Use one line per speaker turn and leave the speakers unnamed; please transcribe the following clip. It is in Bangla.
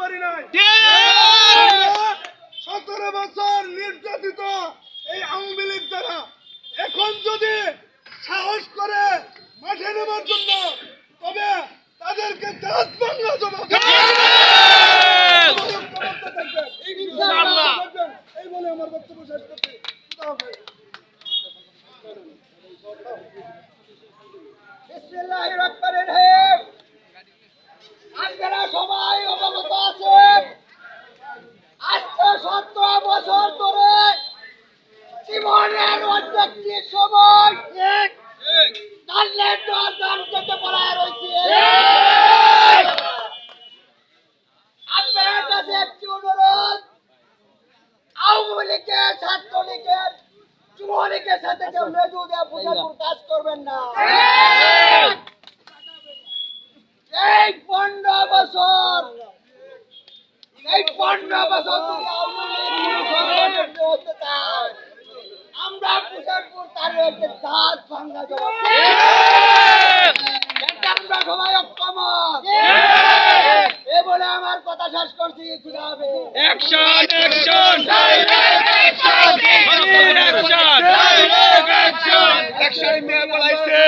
পারি নাই। সতেরো বছর নির্যাতিত এই আওয়ামী লীগ দ্বারা এখন যদি সাহস করে মাঠে নেবার জন্য তবে তাদেরকে দাঁত ভাঙা এই বলে আমার বক্তব্য শেষ করছি খুদা হাফেজ।
বিসমিল্লাহির রহমানির রহিম আপনারা সবাই অবগত আছেন আজকে সতেরো বছর ধরে জীবনের অর্ধেকটি সময়। দানের দর দান করতে পড়ায় রয়েছে। আপনার কাছে একটি অনুরোধ। আওয়ামী লীগের, ছাত্রলীগের, যুবলীগের সাথে কেউ মেজু দিয়ে বোঝানোর কাজ পনেরো বছর পনেরো বছর যদি আওয়ামী পুজারপুর দাঁত ভাঙ্গা দেব। আমরা সবাই অক্ষমত এ বলে আমার কথা শেষ করছি খুদা হবে
action action action action action action মেয়ে বলাইছে।